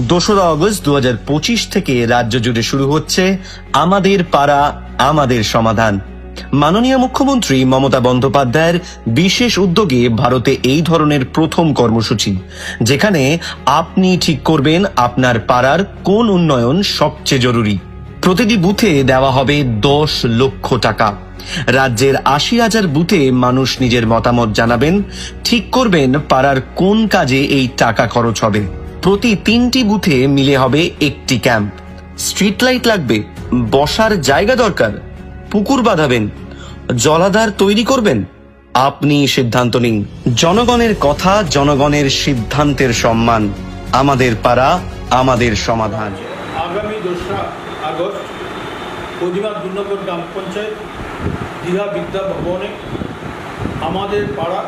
দোসরা আগস্ট দু থেকে রাজ্য জুড়ে শুরু হচ্ছে আমাদের পাড়া, আমাদের সমাধান। মাননীয় মুখ্যমন্ত্রী মমতা বন্দ্যোপাধ্যায়ের বিশেষ উদ্যোগে ভারতে এই ধরনের প্রথম কর্মসূচি, যেখানে আপনি ঠিক করবেন আপনার পাড়ার কোন উন্নয়ন সবচেয়ে জরুরি। প্রতিটি বুথে দেওয়া হবে দশ লক্ষ টাকা। রাজ্যের আশি হাজার বুথে মানুষ নিজের মতামত জানাবেন, ঠিক করবেন পাড়ার কোন কাজে এই টাকা খরচ হবে। প্রতি তিনটি বুথে মিলে হবে একটি ক্যাম্প। স্ট্রিট লাইট লাগবে, বসার জায়গা দরকার, পুকুর বাঁধাবেন, জলাধার তৈরি করবেন, আপনি সিদ্ধান্ত নিন। জনগণের কথা, জনগণের সিদ্ধান্তের সম্মান, আমাদের পাড়া, আমাদের সমাধান। আগামী দোসরা আগস্ট, প্রতিমা দু নম্বর গ্রাম পঞ্চায়েত, দীঘা বিদ্যা ভবনে আমাদের পাড়া,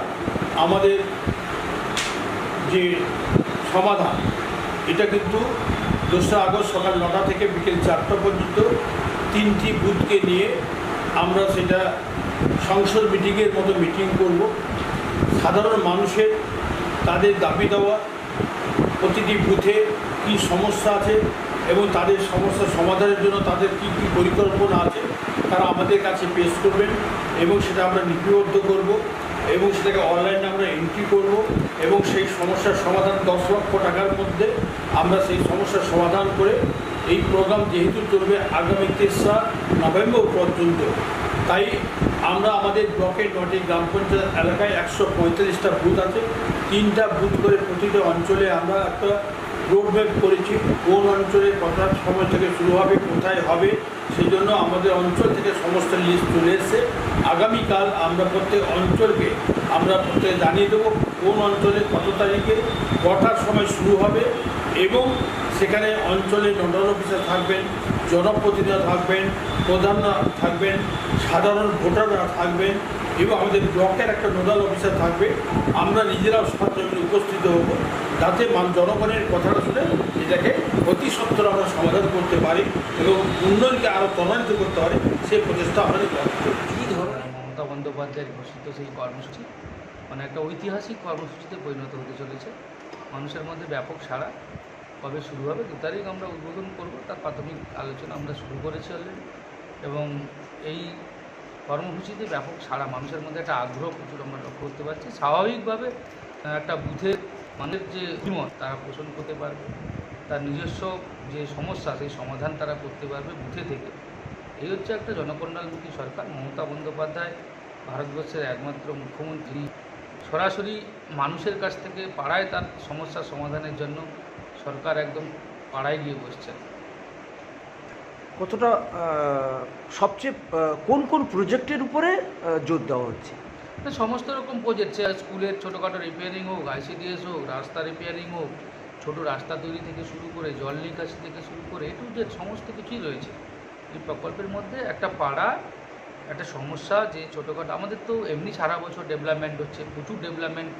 আমাদের যে সমাধান। এটা কিন্তু দোসরা আগস্ট সকাল নটা থেকে বিকেল চারটা পর্যন্ত তিনটি বুথকে নিয়ে আমরা সেটা সংসদ মিটিংয়ের মতো মিটিং করব। সাধারণ মানুষের তাদের দাবি দেওয়া, প্রতিটি বুথে কী সমস্যা আছে এবং তাদের সমস্যা সমাধানের জন্য তাদের কী কী পরিকল্পনা আছে, তারা আমাদের কাছে পেশ করবেন এবং সেটা আমরা লিপিবদ্ধ করব। এবং সেটাকে অনলাইনে আমরা এন্ট্রি করব এবং সেই সমস্যার সমাধান দশ লক্ষ টাকার মধ্যে আমরা সেই সমস্যার সমাধান করে এই প্রোগ্রাম যেহেতু চলবে আগামী তেসরা নভেম্বর পর্যন্ত, তাই আমরা আমাদের ব্লকের নটি গ্রাম পঞ্চায়েত এলাকায় একশো পঁয়তাল্লিশটা বুথ আছে। তিনটা বুথ করে প্রতিটা অঞ্চলে আমরা একটা রোডম্যাপ করেছি, কোন অঞ্চলে কটার সময় থেকে শুরু হবে, কোথায় হবে, সেই জন্য আমাদের অঞ্চল থেকে সমস্ত লিস্ট চলে এসেছে। আগামীকাল আমরা প্রত্যেক অঞ্চলকে, আমরা প্রত্যেক জানিয়ে দেবো কোন অঞ্চলে কত তারিখে কটার সময় শুরু হবে এবং সেখানে অঞ্চলে নোডাল অফিসার থাকবেন জনপ্রতিনিধিরা থাকবেন প্রধানরা থাকবেন, সাধারণ ভোটাররা থাকবেন এবং আমাদের ব্লকের একটা নোডাল অফিসার থাকবে। আমরা নিজেরাও সরজমিনে উপস্থিত যাতে জনগণের কথাটা শুনে এটাকে অতি সত্তর আমরা সমাধান করতে পারি এবং উন্নয়নকে আরও ত্বরান্বিত করতে পারি, সেই প্রচেষ্টা আমাদের কী ধরনের মমতা বন্দ্যোপাধ্যায়ের ঘোষিত সেই কর্মসূচি? মানে একটা ঐতিহাসিক কর্মসূচিতে পরিণত হতে চলেছে। মানুষের মধ্যে ব্যাপক সাড়া কবে শুরু হবে দু তারিখ আমরা উদ্বোধন করব, তার প্রাথমিক আলোচনা আমরা শুরু করেছি অলরেডি এবং এই কর্মসূচিতে ব্যাপক সাড়া, মানুষের মধ্যে একটা আগ্রহ প্রচুর আমরা লক্ষ্য করতে পারছি। স্বাভাবিকভাবে একটা বুথের মানুষের যে অভিমত তারা পোষণ করতে পারবে। তার নিজস্ব যে সমস্যা, সেই সমাধান তারা করতে পারবে বুথে থেকে। এই হচ্ছে একটা জনকল্যাণমুখী সরকার। মমতা বন্দ্যোপাধ্যায় ভারতবর্ষের একমাত্র মুখ্যমন্ত্রী। সরাসরি মানুষের কাছ থেকে পাড়ায় তার সমস্যার সমাধানের জন্য সরকার একদম পাড়ায় গিয়ে বসছেন কতটা সবচেয়ে কোন কোন প্রজেক্টের উপরে জোর দেওয়া হচ্ছে? সমস্ত রকম প্রজেক্ট স্কুলের ছোটোখাটো রিপেয়ারিং হোক আইসিডিএস হোক, রাস্তা রিপেয়ারিং হোক, ছোট রাস্তা তৈরি থেকে শুরু করে, জল নিকাশি থেকে শুরু করে এটু যে সমস্ত কিছুই রয়েছে। এই প্রকল্পের মধ্যে একটা পাড়া, একটা সমস্যা যে ছোটোখাটো, আমাদের তো এমনি সারা বছর ডেভেলপমেন্ট হচ্ছে, প্রচুর ডেভেলপমেন্ট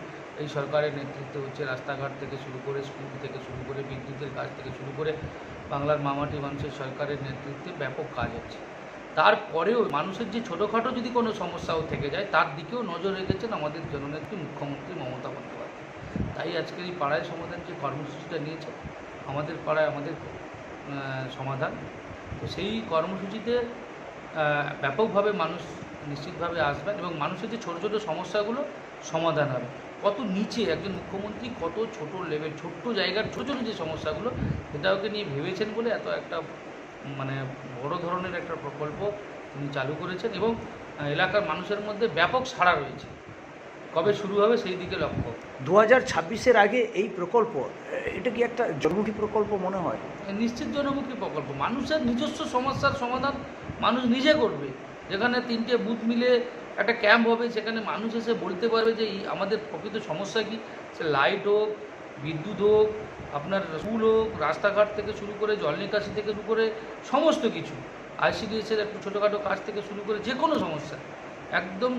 এই সরকারের নেতৃত্বে হচ্ছে, রাস্তাঘাট থেকে শুরু করে স্কুল থেকে শুরু করে, বিদ্যুতের কাজ থেকে শুরু করে, বাংলার মামাটি মানুষের সরকারের নেতৃত্বে ব্যাপক কাজ হচ্ছে। তারপরেও মানুষের যে ছোটোখাটো যদি কোনো সমস্যাও থেকে যায়, তার দিকেও নজর রেখেছেন আমাদের জননেত্রী মুখ্যমন্ত্রী মমতা বন্দ্যোপাধ্যায়। তাই আজকের এই পাড়ায় সমাধান যে কর্মসূচিটা নিয়েছে, আমাদের পাড়ায় আমাদের সমাধান। তো সেই কর্মসূচিতে ব্যাপকভাবে মানুষ নিশ্চিতভাবে আসবেন এবং মানুষের যে ছোটো ছোটো সমস্যাগুলো সমাধান হবে। কত নিচে একজন মুখ্যমন্ত্রী কত ছোট লেভেল ছোট্ট জায়গার ছোটো ছোটো যে সমস্যাগুলো সেটাকে নিয়ে ভেবেছেন বলে এত একটা মানে বড় ধরনের একটা প্রকল্প তিনি চালু করেছেন এবং এলাকার মানুষের মধ্যে ব্যাপক সাড়া রয়েছে। কবে শুরু হবে সেই দিকে লক্ষ্য। দু হাজার ছাব্বিশের আগে এই প্রকল্প এটা কি একটা জনমুখী প্রকল্প মনে হয়? নিশ্চিত জনমুখী প্রকল্প। মানুষের নিজস্ব সমস্যার সমাধান মানুষ নিজে করবে। যেখানে তিনটে বুথ মিলে একটা ক্যাম্প হবে সেখানে মানুষ এসে বলতে পারবে যে আমাদের প্রকৃত সমস্যা কি? সে লাইট হোক বিদ্যুৎ হোক, আপনার স্কুল হোক, রাস্তাঘাট থেকে শুরু করে জল নিকাশি থেকে শুরু করে সমস্ত কিছু আইসিডিএসের একটু ছোটোখাটো কাজ থেকে শুরু করে যে কোনো সমস্যা, একদম